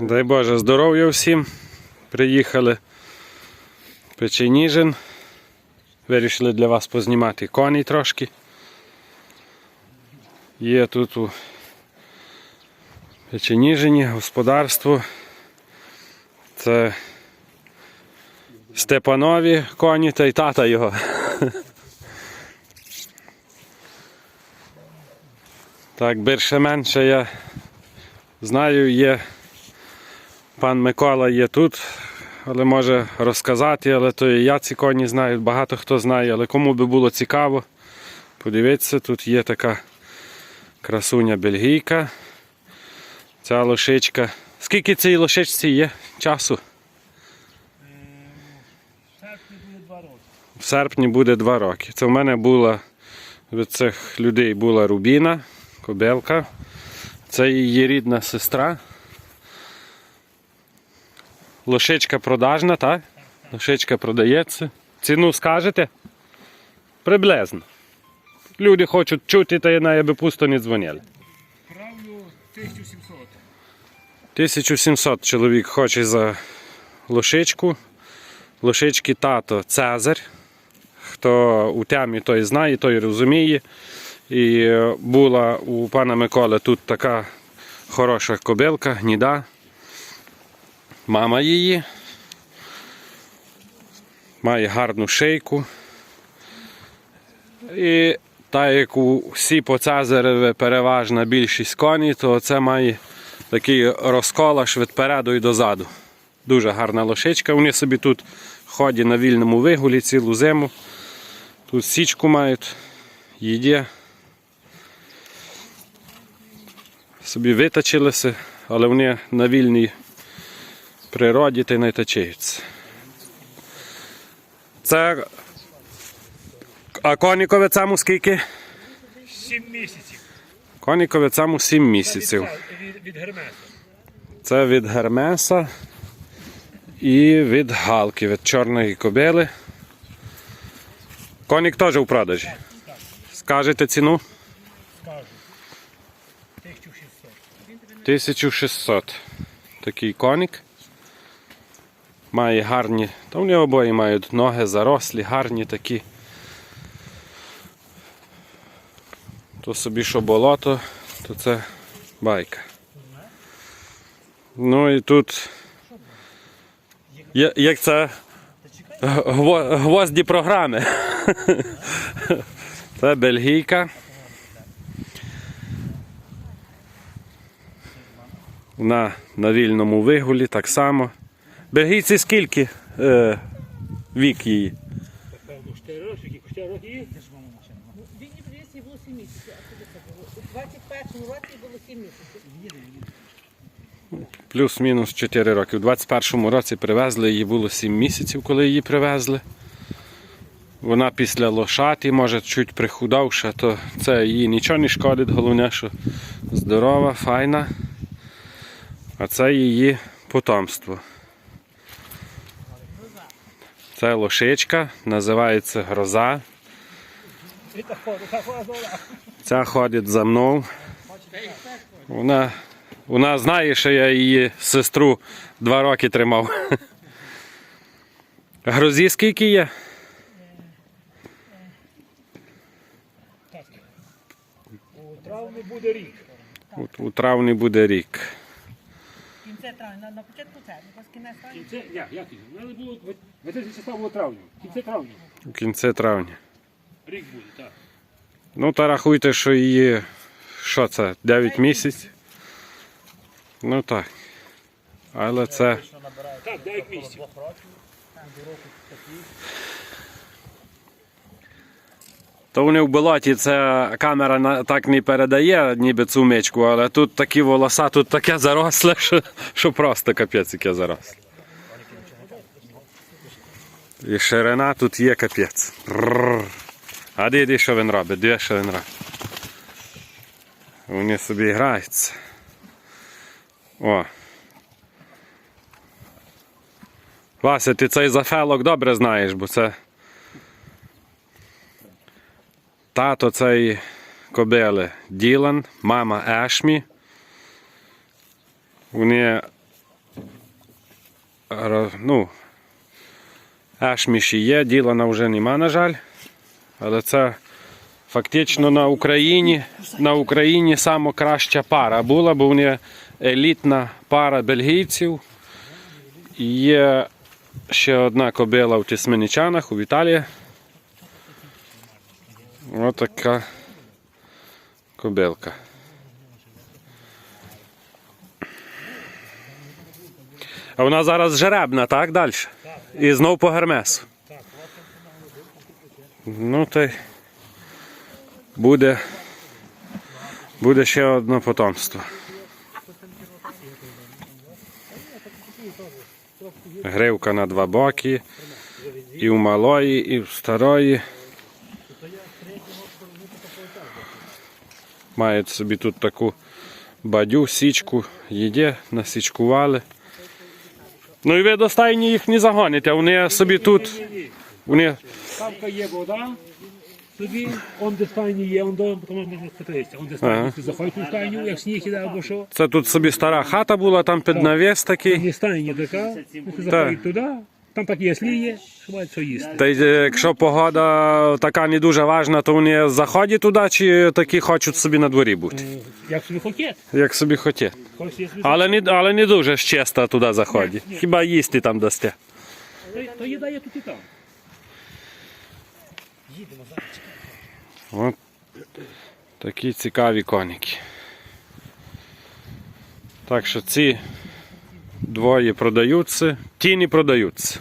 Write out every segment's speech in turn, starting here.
Дай Боже здоров'я всім. Приїхали Печеніжин. Вирішили для вас познімати коней трошки. Є тут у Печеніжині господарство. Це Степанові коні та й тата його. Так, більше менше я знаю, є пан Микола є тут, але може розказати, але то і я ці коні знаю, багато хто знає, але кому би було цікаво, подивіться, тут є така красуня бельгійка. Ця лошичка. Скільки цій лошичці є часу? Серпні буде два роки. В серпні буде два роки. Це в мене була від цих людей була Рубіна, кобелка. Це її рідна сестра. Лошичка продажна, так? Лошичка продається. Ціну скажете? Приблизно. Люди хочуть чути, та я аби пусто не дзвонили. Правлю 1700. 1700 чоловік хоче за лошичку. Лошички тато Цезарь. Хто у темі, той знає, той розуміє. І е, була у пана Миколи тут така хороша кобилка, гніда. Мама її. Має гарну шийку. І так як у всі по Цезареві переважна більшість коні, то це має такий розколаш від переду і дозаду. Дуже гарна лошичка. Вони собі тут ходять на вільному вигулі цілу зиму. Тут січку мають, їде. Собі виточилися, але вони на вільній природі та й не тачаються. Це. А конікове цьому скільки? 7 місяців. Конікове цьому 7 місяців. Від Гермеса. Це від Гермеса і від Галки, від чорної кобили. Конік теж у продажі. Скажете ціну? Скажу. 1600. 1600. Такий конік. Має гарні. Та вони обоє мають ноги зарослі, гарні такі. То собі що болото, то це байка. Ну і тут. Як це гвозді програми. Це бельгійка. Вона на вільному вигулі так само. Бельгійці скільки е, вік її? Певно, 4 роки, 4 роки. Він не привіз, їй було 7 місяців. А це було? У 21-му році було 7 місяців. Плюс-мінус 4 роки. У 21-му році привезли, їй було 7 місяців, коли її привезли. Вона після лошаті, може, чуть прихудавша, то це їй нічого не шкодить, головне, що здорова, файна. А це її потомство. Це лошичка, називається гроза. Ця ходить за мною. Вона, вона знає, що я її сестру два роки тримав. Грозі скільки є? У травні буде рік. У, у травні буде рік. Кінце травня, на, початку серпня, ось кінець травня. Кінце, як, як? Надо було, 20 травня. Кінце травня. У кінці травня. Рік буде, так. Ну, та рахуйте, що її. Що це? 9 місяців? Ну так. Але це. Так, 9 місяців. То вони в болоті це камера так не передає, ніби цю мичку, але тут такі волоса, тут таке заросле, що, що просто капець яке заросле. І ширина тут є капець. А диди, що він робить? Де що він робить? Вони собі граються. О. Вася, ти цей зафелок добре знаєш, бо це. Тато цієї кобили Ділан, мама Ешмі. Вони ну, ешміші є, ділана вже нема, на жаль. Але це фактично на Україні, на Україні саме краща пара була, бо вони елітна пара бельгійців. Є ще одна кобила в Тісменічанах у Віталії. Ось така кобилка. А вона зараз жеребна, так далі? І знов по гермесу. Ну то й буде, буде ще одне потомство. Гривка на два боки. І в малої, і в старої. Мають собі тут таку бадю, січку, їде, насічкували. Ну і ви до стайні їх не загоните, вони собі тут. Вони Самка є вода, собі, он де стайні є, он до тому можна спитатися. Он де стайні, ти у стайню, як сніг іде або що. Це тут собі стара хата була, там під навіс такий. Не стайня така, ти заходь туди, там так є сліє, мають що їсти. Та й е, якщо погода така не дуже важна, то вони заходять туди, чи такі хочуть собі на дворі бути. Як собі хокет, Як собі хотять. хочеш є собі, Але не, але не дуже ж чисто туди заходять. Хіба їсти там дасте. то, то їда є тут і там. От такі цікаві коніки. Так що ці двоє продаються, ті не продаються.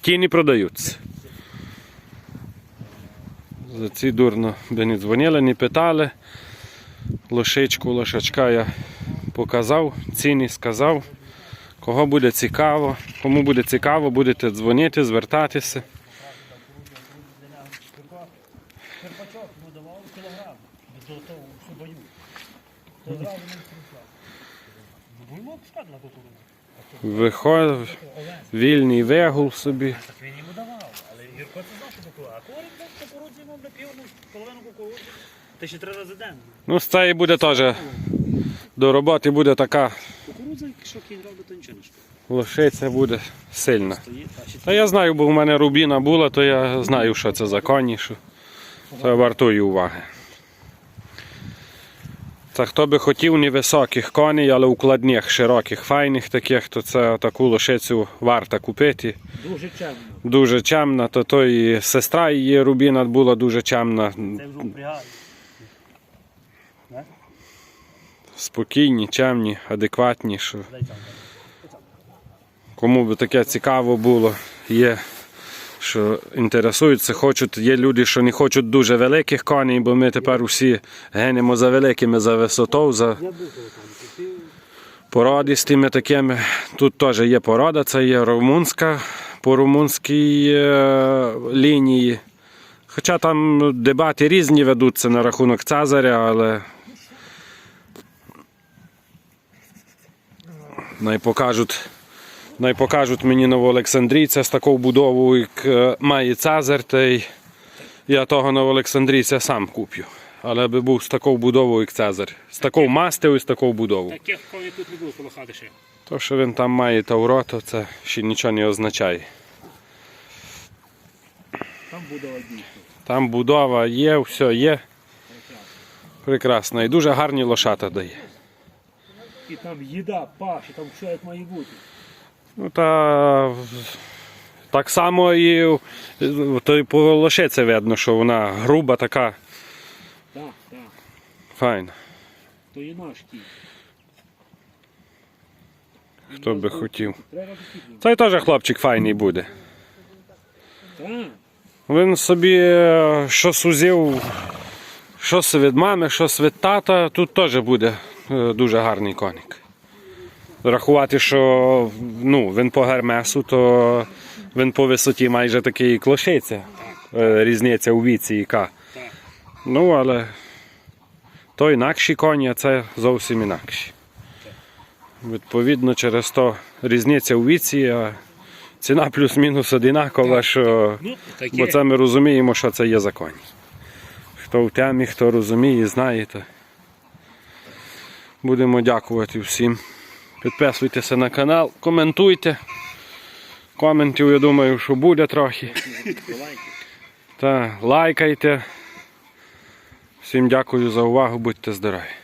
Ті не продаються. За ці дурно би не дзвонили, не питали. Лошичку, лошачка я показав, ціни сказав. Кого буде цікаво, кому буде цікаво, будете дзвонити, звертатися. Виходив, вільний вигул собі. Так він йому давав, але Юрко це знав, що таке. А корінь так кукурудзі йому напів, ну, половину кукурудзи. Та ще три рази день. Ну, з цієї буде теж до роботи буде така Кукурудза, що кінь робить, то нічого не шкодить. лошиця буде сильна. Та я знаю, бо в мене рубіна була, то я знаю, що це за коні, що це вартує уваги. Це хто би хотів невисоких коней, але укладних, широких, файних таких, то це таку лошицю варто купити. дуже чемно. Дуже чемна, то, то і сестра її Рубіна була дуже чемна. Це вже впрягає. Спокійні, чемні, адекватні. Що... Кому би таке цікаво було, є, що інтересуються, хочуть, є люди, що не хочуть дуже великих коней, бо ми тепер усі генемо за великими, за висотою, за породистими такими. Тут теж є порода, це є румунська, по румунській е, лінії. Хоча там дебати різні ведуться на рахунок Цезаря, але най покажуть, най покажуть мені новоолександрійця з такою будовою, як е, має Цезар, та й я того новоолександрійця сам куплю. Але би був з такою будовою, як Цезар. З такою мастею, з такою будовою. Таких коней тут не було коло хати ще. То, що він там має Тавро, то це ще нічого не означає. Там буде одні. Там будова є, все є. Прекрасно. І дуже гарні лошата дає. І там їда, паш, там все як має бути. Ну та так само і в- то й по лошиці видно, що вона груба така, Так, так. файна. То є наш кінь. Хто би хотів. Цей теж хлопчик файний буде. Він собі е, щось узяв, щось від мами, щось від тата, тут теж буде е, дуже гарний коник. Рахувати, що ну, він по гермесу, то він по висоті майже такий як лошиця. Е, Різниця у віці яка. Ну, але то інакші коні, а це зовсім інакші. Відповідно, через то різниця у віці, а ціна плюс-мінус одинакова, що. Ну. Бо це ми розуміємо, що це є закон. Хто в темі, хто розуміє, знає, то будемо дякувати всім Підписуйтеся на канал, коментуйте. Коментів, я думаю, що буде трохи. Та лайкайте. Всім дякую за увагу, будьте здорові.